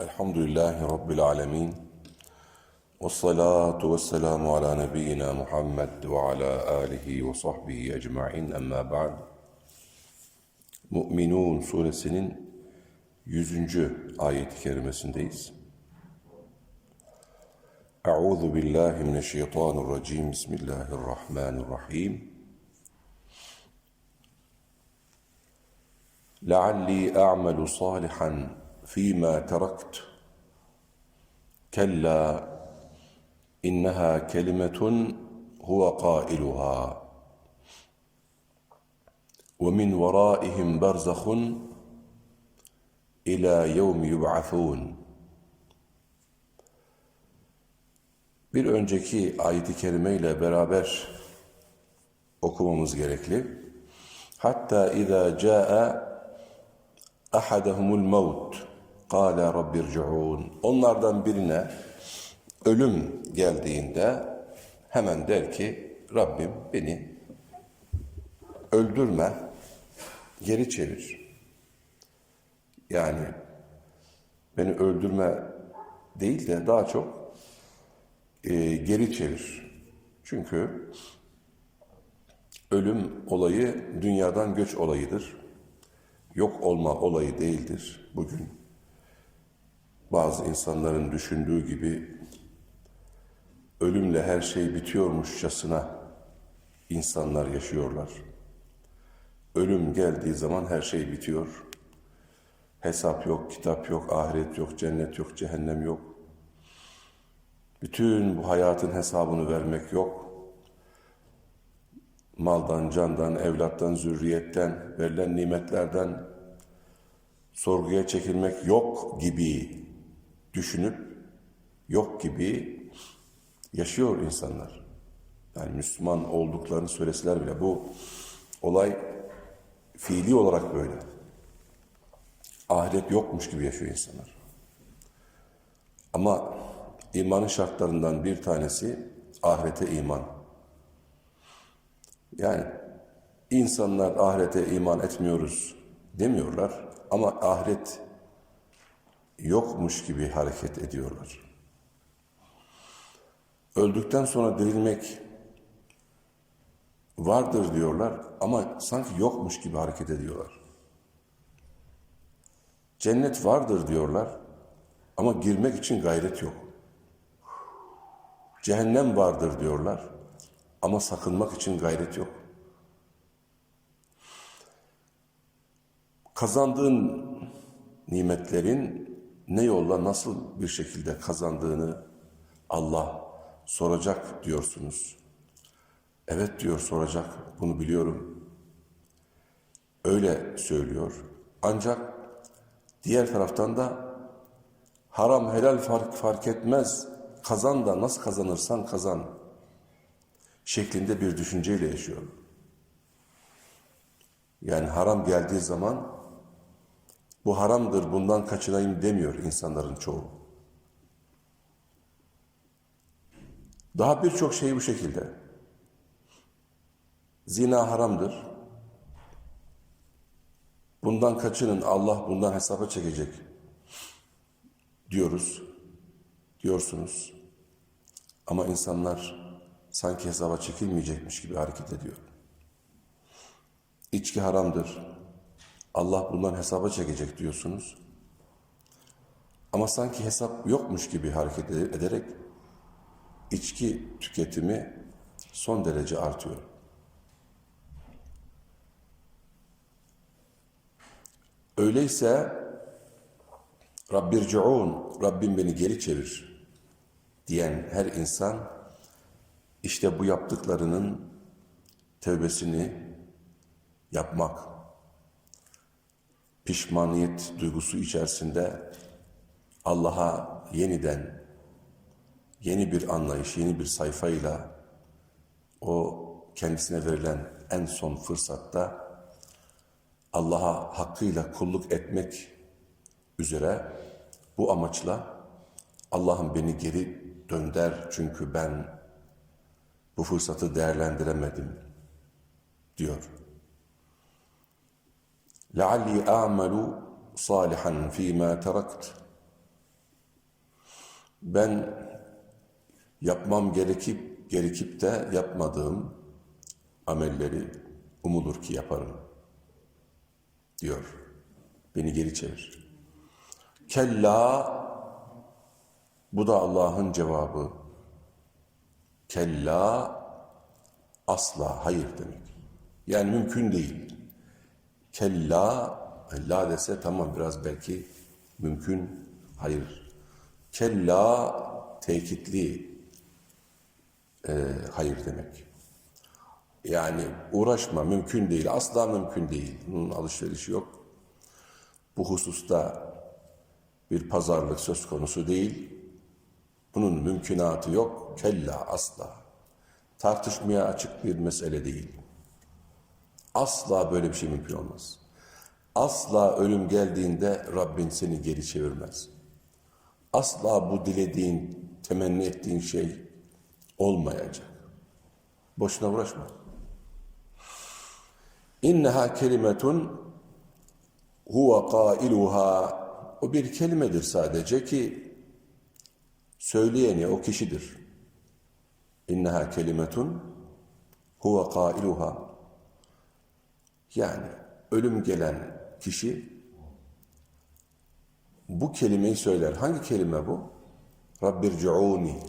الحمد لله رب العالمين والصلاة والسلام على نبينا محمد وعلى آله وصحبه أجمعين أما بعد Mü'minun suresinin 100. ayet-i kerimesindeyiz. Euzu billahi mineşşeytanirracim. Bismillahirrahmanirrahim. لعلي أعمل صالحا فيما تركت كلا إنها كلمة هو قائلها ومن ورائهم برزخ إلى يوم يبعثون Bir önceki ayet-i kerime ile beraber okumamız gerekli. Hatta izâ câe ahadahumul maut Kâle rabbirci'ûn. Onlardan birine ölüm geldiğinde hemen der ki Rabbim beni öldürme, geri çevir. Yani beni öldürme değil de daha çok e, geri çevir. Çünkü ölüm olayı dünyadan göç olayıdır. Yok olma olayı değildir bugün. Bazı insanların düşündüğü gibi ölümle her şey bitiyormuşçasına insanlar yaşıyorlar. Ölüm geldiği zaman her şey bitiyor. Hesap yok, kitap yok, ahiret yok, cennet yok, cehennem yok. Bütün bu hayatın hesabını vermek yok. Maldan, candan, evlattan, zürriyetten, verilen nimetlerden sorguya çekilmek yok gibi düşünüp yok gibi yaşıyor insanlar. Yani Müslüman olduklarını söyleseler bile bu olay fiili olarak böyle. Ahiret yokmuş gibi yaşıyor insanlar. Ama imanın şartlarından bir tanesi ahirete iman. Yani insanlar ahirete iman etmiyoruz demiyorlar ama ahiret yokmuş gibi hareket ediyorlar. Öldükten sonra dirilmek vardır diyorlar ama sanki yokmuş gibi hareket ediyorlar. Cennet vardır diyorlar ama girmek için gayret yok. Cehennem vardır diyorlar ama sakınmak için gayret yok. Kazandığın nimetlerin ne yolla nasıl bir şekilde kazandığını Allah soracak diyorsunuz. Evet diyor soracak. Bunu biliyorum. Öyle söylüyor. Ancak diğer taraftan da haram helal fark, fark etmez. Kazan da nasıl kazanırsan kazan. Şeklinde bir düşünceyle yaşıyor. Yani haram geldiği zaman bu haramdır bundan kaçınayım demiyor insanların çoğu. Daha birçok şey bu şekilde. Zina haramdır. Bundan kaçının Allah bundan hesaba çekecek diyoruz. Diyorsunuz. Ama insanlar sanki hesaba çekilmeyecekmiş gibi hareket ediyor. İçki haramdır. Allah bundan hesaba çekecek diyorsunuz. Ama sanki hesap yokmuş gibi hareket ederek içki tüketimi son derece artıyor. Öyleyse Rabbirciun, Rabbim beni geri çevir diyen her insan işte bu yaptıklarının tevbesini yapmak, pişmaniyet duygusu içerisinde Allah'a yeniden yeni bir anlayış, yeni bir sayfayla o kendisine verilen en son fırsatta Allah'a hakkıyla kulluk etmek üzere bu amaçla Allah'ım beni geri dönder çünkü ben bu fırsatı değerlendiremedim diyor. لَعَلِّي أَعْمَلُ صَالِحًا ف۪ي مَا تَرَكْتُ ben yapmam gerekip gerekip de yapmadığım amelleri umulur ki yaparım diyor. Beni geri çevir. Kella bu da Allah'ın cevabı. Kella asla hayır demek. Yani mümkün değil. Kella la dese tamam biraz belki mümkün hayır. Kella tekitli e, hayır demek. Yani uğraşma mümkün değil. Asla mümkün değil. Bunun alışverişi yok. Bu hususta bir pazarlık söz konusu değil. Bunun mümkünatı yok. Kella asla. Tartışmaya açık bir mesele değil. Asla böyle bir şey mümkün olmaz. Asla ölüm geldiğinde Rabbin seni geri çevirmez. Asla bu dilediğin, temenni ettiğin şey olmayacak. Boşuna uğraşma. İnneha kelimetun huve kailuha o bir kelimedir sadece ki söyleyeni o kişidir. İnneha kelimetun huve kailuha yani ölüm gelen kişi bu kelimeyi söyler. Hangi kelime bu? Rabbirci'uni.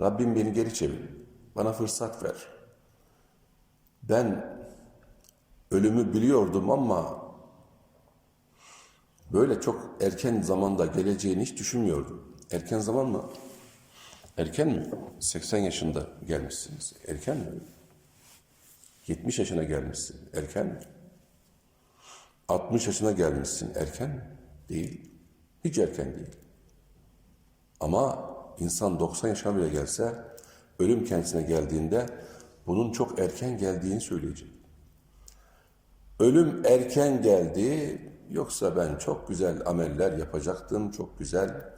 Rabbim beni geri çevir. Bana fırsat ver. Ben ölümü biliyordum ama böyle çok erken zamanda geleceğini hiç düşünmüyordum. Erken zaman mı? Erken mi? 80 yaşında gelmişsiniz. Erken mi? 70 yaşına gelmişsin. Erken mi? 60 yaşına gelmişsin. Erken mi? Değil. Hiç erken değil. Ama insan 90 yaşına bile gelse ölüm kendisine geldiğinde bunun çok erken geldiğini söyleyecek. Ölüm erken geldi yoksa ben çok güzel ameller yapacaktım, çok güzel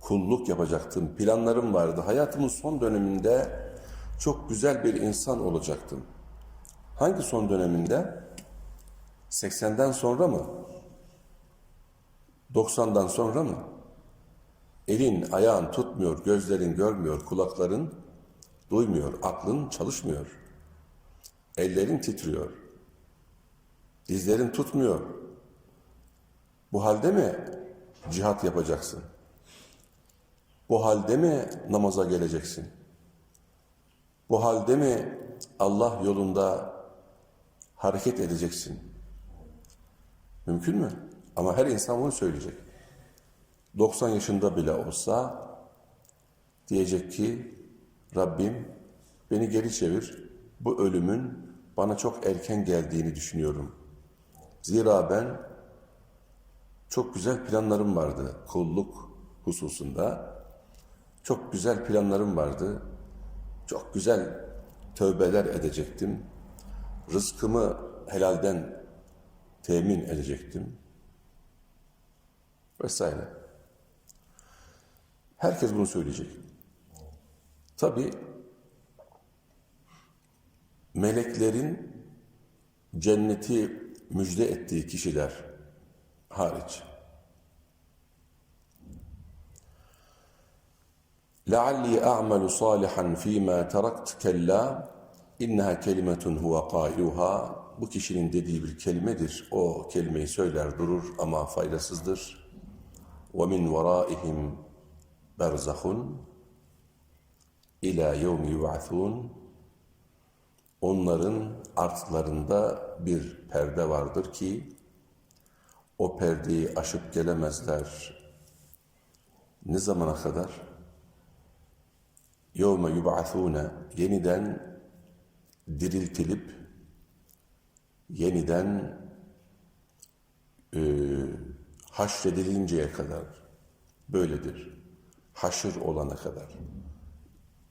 kulluk yapacaktım, planlarım vardı. Hayatımın son döneminde çok güzel bir insan olacaktım. Hangi son döneminde? 80'den sonra mı? 90'dan sonra mı? Elin, ayağın tutmuyor, gözlerin görmüyor, kulakların duymuyor, aklın çalışmıyor. Ellerin titriyor. Dizlerin tutmuyor. Bu halde mi cihat yapacaksın? Bu halde mi namaza geleceksin? Bu halde mi Allah yolunda hareket edeceksin? Mümkün mü? Ama her insan bunu söyleyecek. 90 yaşında bile olsa diyecek ki Rabbim beni geri çevir. Bu ölümün bana çok erken geldiğini düşünüyorum. Zira ben çok güzel planlarım vardı kulluk hususunda. Çok güzel planlarım vardı. Çok güzel tövbeler edecektim Rızkımı helalden temin edecektim. Vesaire. Herkes bunu söyleyecek. Tabi meleklerin cenneti müjde ettiği kişiler hariç. لعلي أعمل صالحا فيما تركت كلا إنها كلمة هو قائلها bu kişinin dediği bir kelimedir. O kelimeyi söyler durur ama faydasızdır. وَمِنْ وَرَائِهِمْ بَرْزَخٌ ila yevmi yub'athun onların artlarında bir perde vardır ki o perdeyi aşıp gelemezler. Ne zamana kadar? Yevme yub'athune yeniden diriltilip yeniden e, haşredilinceye kadar böyledir. Haşır olana kadar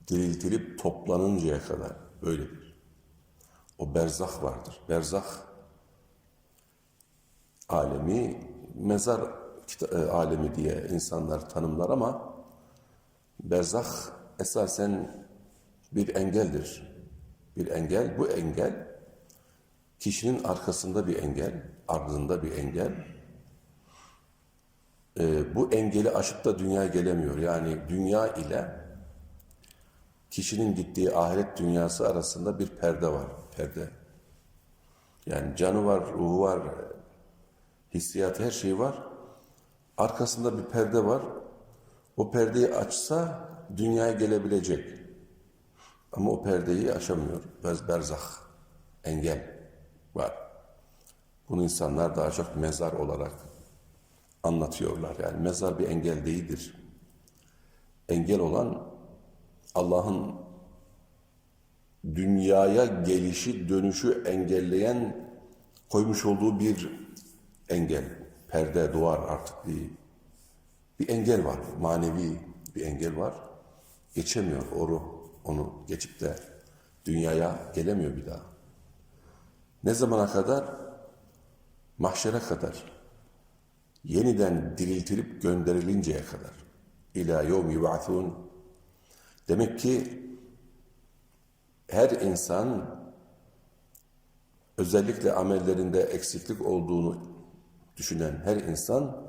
diriltilip toplanıncaya kadar böyledir. O berzah vardır. Berzah alemi mezar e, alemi diye insanlar tanımlar ama berzah esasen bir engeldir. Bir engel, bu engel kişinin arkasında bir engel, ardında bir engel. E, bu engeli aşıp da dünyaya gelemiyor. Yani dünya ile kişinin gittiği ahiret dünyası arasında bir perde var. Perde. Yani canı var, ruhu var, hissiyatı her şey var. Arkasında bir perde var. O perdeyi açsa dünyaya gelebilecek. Ama o perdeyi aşamıyor. Bez berzah, engel var. Bunu insanlar daha çok mezar olarak anlatıyorlar. Yani mezar bir engel değildir. Engel olan Allah'ın dünyaya gelişi, dönüşü engelleyen koymuş olduğu bir engel. Perde, duvar artık bir, bir engel var. Manevi bir engel var. Geçemiyor oru onu geçip de dünyaya gelemiyor bir daha. Ne zamana kadar? Mahşere kadar. Yeniden diriltilip gönderilinceye kadar. İlâ yevm yub'athûn. Demek ki her insan özellikle amellerinde eksiklik olduğunu düşünen her insan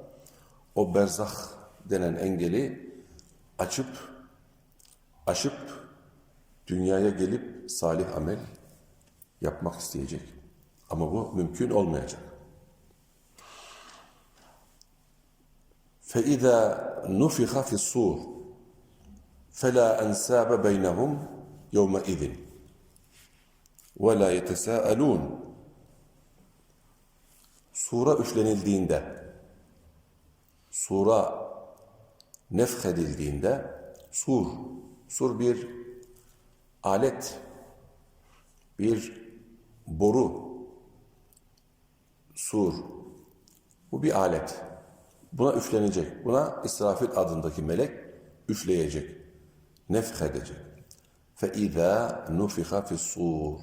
o berzah denen engeli açıp aşıp dünyaya gelip salih amel yapmak isteyecek. Ama bu mümkün olmayacak. فَإِذَا نُفِخَ فِي الصُّورِ فَلَا أَنْسَابَ بَيْنَهُمْ يَوْمَئِذٍ وَلَا يَتَسَاءَلُونَ Sura üflenildiğinde, sura nefhedildiğinde, sur, sur bir alet, bir boru, sur, bu bir alet. Buna üflenecek. Buna İsrafil adındaki melek üfleyecek. Nefh edecek. فَاِذَا نُفِخَ فِي الصُّورِ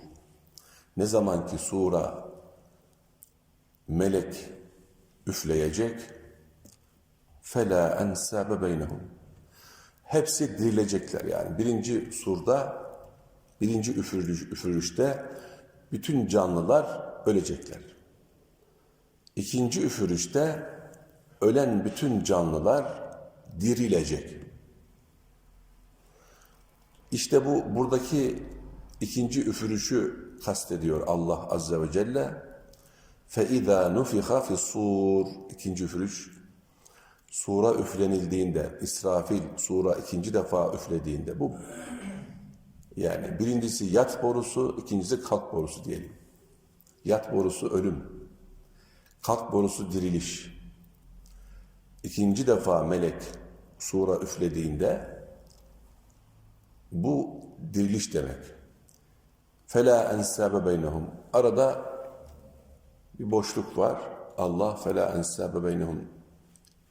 Ne zaman ki sura melek üfleyecek فَلَا اَنْسَابَ بَيْنَهُمْ Hepsi dirilecekler yani. Birinci surda, birinci üfürüş, üfürüşte bütün canlılar ölecekler. İkinci üfürüşte ölen bütün canlılar dirilecek. İşte bu buradaki ikinci üfürüşü kastediyor Allah Azze ve Celle. فَاِذَا نُفِخَ فِي الصُّورِ İkinci üfürüş. Sura üflenildiğinde, İsrafil sura ikinci defa üflediğinde bu yani birincisi yat borusu, ikincisi kalk borusu diyelim. Yat borusu ölüm. Kalk borusu diriliş. İkinci defa melek sura üflediğinde bu diriliş demek. Fela ensabe beynehum. Arada bir boşluk var. Allah fela ensabe beynehum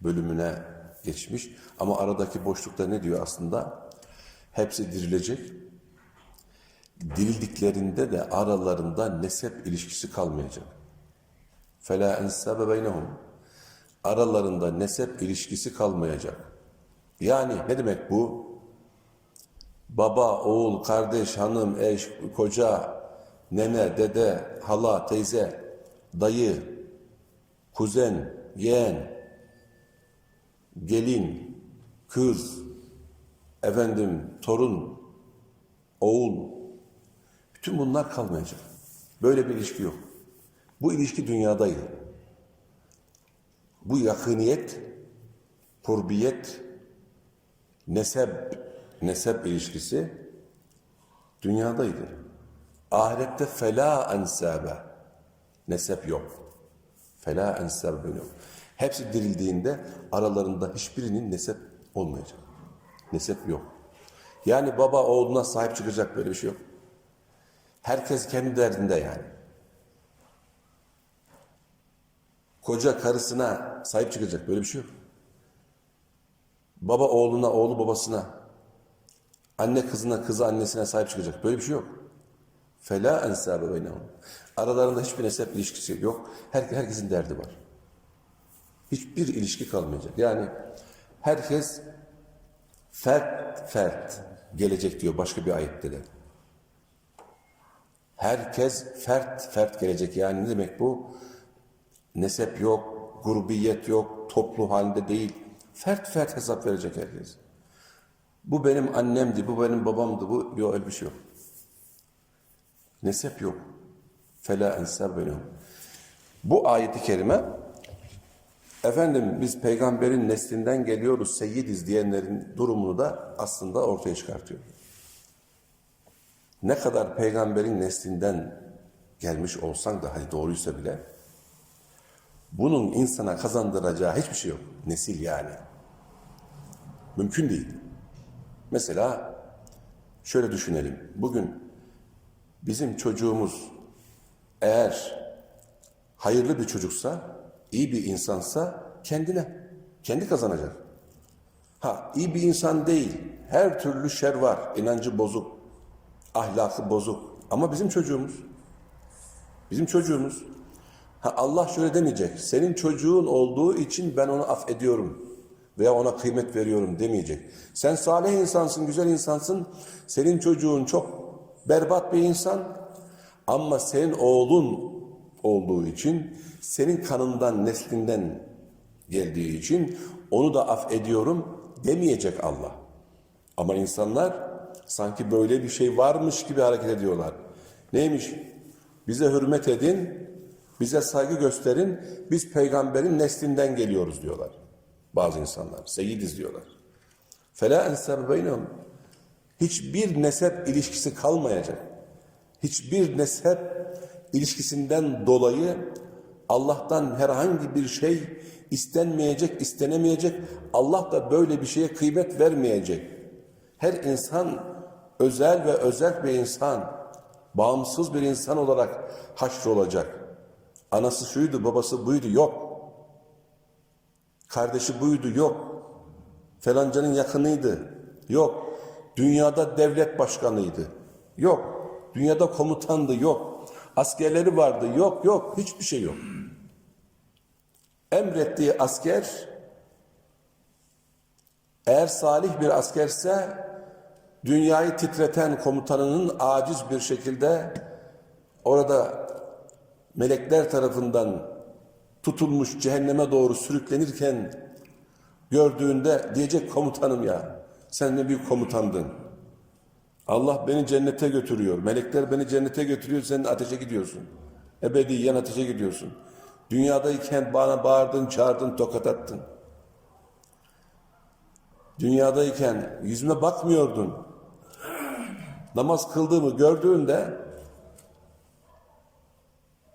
bölümüne geçmiş. Ama aradaki boşlukta ne diyor aslında? Hepsi dirilecek. Dirildiklerinde de aralarında nesep ilişkisi kalmayacak. Fela ensabe beynehum. Aralarında nesep ilişkisi kalmayacak. Yani ne demek bu? Baba, oğul, kardeş, hanım, eş, koca, nene, dede, hala, teyze, dayı, kuzen, yeğen, gelin, kız, efendim, torun, oğul, bütün bunlar kalmayacak. Böyle bir ilişki yok. Bu ilişki dünyadaydı. Bu yakıniyet, kurbiyet, nesep, nesep ilişkisi dünyadaydı. Ahirette fela ensabe, nesep yok. Fela ensabe yok. Hepsi dirildiğinde aralarında hiçbirinin nesep olmayacak. Nesep yok. Yani baba oğluna sahip çıkacak böyle bir şey yok. Herkes kendi derdinde yani. Koca karısına sahip çıkacak böyle bir şey yok. Baba oğluna, oğlu babasına, anne kızına, kızı annesine sahip çıkacak böyle bir şey yok. Fela ensabe beynehum. Aralarında hiçbir nesep ilişkisi yok. Her, herkesin derdi var. Hiçbir ilişki kalmayacak. Yani herkes fert fert gelecek diyor başka bir ayette de. Herkes fert fert gelecek. Yani ne demek bu? Nesep yok, grubiyet yok, toplu halinde değil. Fert fert hesap verecek herkes. Bu benim annemdi, bu benim babamdı, bu yok öyle bir şey yok. Nesep yok. Fela ensab benim. Bu ayeti kerime efendim biz peygamberin neslinden geliyoruz, seyyidiz diyenlerin durumunu da aslında ortaya çıkartıyor. Ne kadar peygamberin neslinden gelmiş olsan da hadi doğruysa bile bunun insana kazandıracağı hiçbir şey yok. Nesil yani. Mümkün değil. Mesela şöyle düşünelim. Bugün bizim çocuğumuz eğer hayırlı bir çocuksa, iyi bir insansa kendine, kendi kazanacak. Ha, iyi bir insan değil. Her türlü şer var. inancı bozuk, ahlakı bozuk. Ama bizim çocuğumuz. Bizim çocuğumuz. Ha, Allah şöyle demeyecek. Senin çocuğun olduğu için ben onu affediyorum veya ona kıymet veriyorum demeyecek. Sen salih insansın, güzel insansın. Senin çocuğun çok berbat bir insan ama senin oğlun olduğu için, senin kanından, neslinden geldiği için onu da affediyorum demeyecek Allah. Ama insanlar sanki böyle bir şey varmış gibi hareket ediyorlar. Neymiş? Bize hürmet edin, bize saygı gösterin, biz peygamberin neslinden geliyoruz diyorlar. Bazı insanlar, seyyidiz diyorlar. Fela ensab beynehum. Hiçbir nesep ilişkisi kalmayacak. Hiçbir nesep ilişkisinden dolayı Allah'tan herhangi bir şey istenmeyecek, istenemeyecek. Allah da böyle bir şeye kıymet vermeyecek. Her insan özel ve özel bir insan, bağımsız bir insan olarak haşrolacak. Anası şuydu, babası buydu, yok. Kardeşi buydu, yok. Falancanın yakınıydı, yok. Dünyada devlet başkanıydı, yok. Dünyada komutandı, yok. Askerleri vardı, yok, yok. Hiçbir şey yok. Emrettiği asker, eğer salih bir askerse, dünyayı titreten komutanının aciz bir şekilde orada melekler tarafından tutulmuş cehenneme doğru sürüklenirken gördüğünde diyecek komutanım ya sen ne büyük komutandın. Allah beni cennete götürüyor. Melekler beni cennete götürüyor. Sen ateşe gidiyorsun. Ebediyen ateşe gidiyorsun. Dünyadayken bana bağırdın, çağırdın, tokat attın. Dünyadayken yüzüme bakmıyordun. Namaz kıldığımı gördüğünde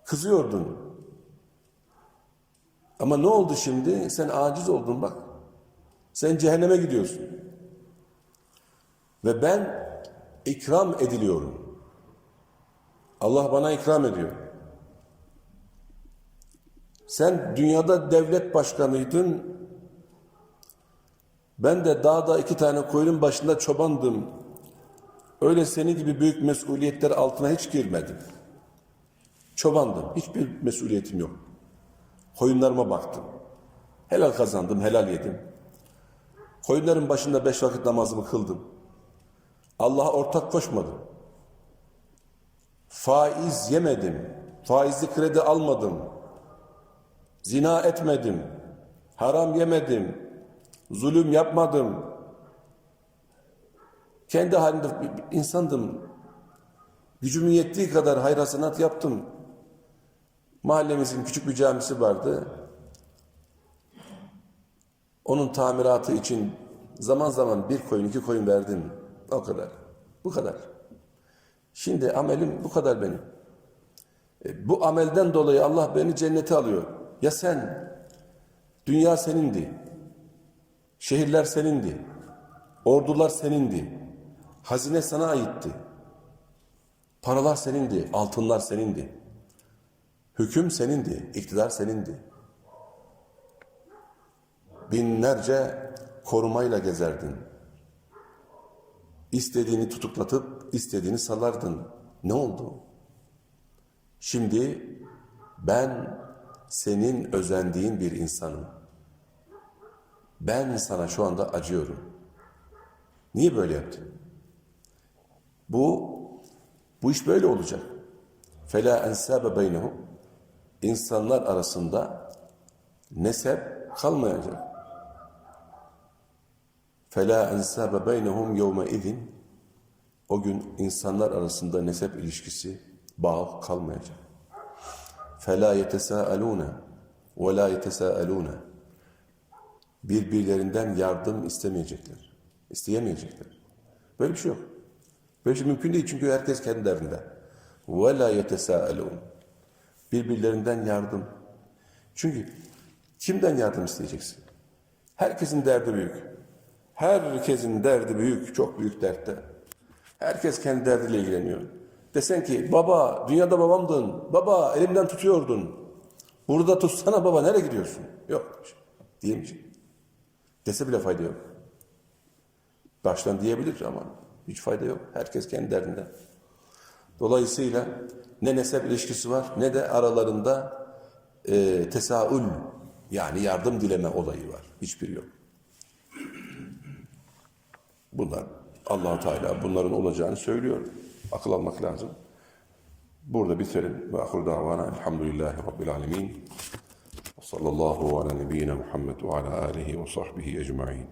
kızıyordun. Ama ne oldu şimdi? Sen aciz oldun bak. Sen cehenneme gidiyorsun. Ve ben ikram ediliyorum. Allah bana ikram ediyor. Sen dünyada devlet başkanıydın. Ben de dağda iki tane koyunun başında çobandım. Öyle seni gibi büyük mesuliyetler altına hiç girmedim. Çobandım. Hiçbir mesuliyetim yok. Koyunlarıma baktım. Helal kazandım, helal yedim. Koyunların başında beş vakit namazımı kıldım. Allah'a ortak koşmadım. Faiz yemedim. Faizli kredi almadım. Zina etmedim. Haram yemedim. Zulüm yapmadım. Kendi halinde insandım. Gücümün yettiği kadar hayır hasenat yaptım. Mahallemizin küçük bir camisi vardı. Onun tamiratı için zaman zaman bir koyun, iki koyun verdim. O kadar. Bu kadar. Şimdi amelim bu kadar benim. E, bu amelden dolayı Allah beni cennete alıyor. Ya sen? Dünya senindi. Şehirler senindi. Ordular senindi. Hazine sana aitti. Paralar senindi. Altınlar senindi. Hüküm senindi. iktidar senindi. Binlerce korumayla gezerdin. İstediğini tutuklatıp istediğini salardın. Ne oldu? Şimdi ben senin özendiğin bir insanım. Ben sana şu anda acıyorum. Niye böyle yaptın? Bu bu iş böyle olacak. Fela ensabe beynehum. İnsanlar arasında nesep kalmayacak. Fela ensabe beynehum yevme izin. O gün insanlar arasında nesep ilişkisi, bağ kalmayacak. Fela yetesâelûne ve lâ yetesâelûne. Birbirlerinden yardım istemeyecekler. İsteyemeyecekler. Böyle bir şey yok. Böyle bir şey mümkün değil çünkü herkes kendi derdinde. وَلَا يَتَسَاءَلُونَ Birbirlerinden yardım. Çünkü kimden yardım isteyeceksin? Herkesin derdi büyük. Herkesin derdi büyük, çok büyük dertte. Herkes kendi derdiyle ilgileniyor. Desen ki baba dünyada babamdın, baba elimden tutuyordun. Burada tutsana baba nereye gidiyorsun? Yok diyemeyecek. Dese bile fayda yok. Baştan diyebilir ama hiç fayda yok. Herkes kendi derdinde. Dolayısıyla ne nesep ilişkisi var ne de aralarında e, tesaül yani yardım dileme olayı var. Hiçbiri yok. Bunlar allah Teala bunların olacağını söylüyor. Akıl almak lazım. Burada bitirelim. Ve ahir davana elhamdülillahi rabbil alemin. Ve sallallahu ala nebiyyina Muhammed ve ala alihi ve sahbihi ecma'in.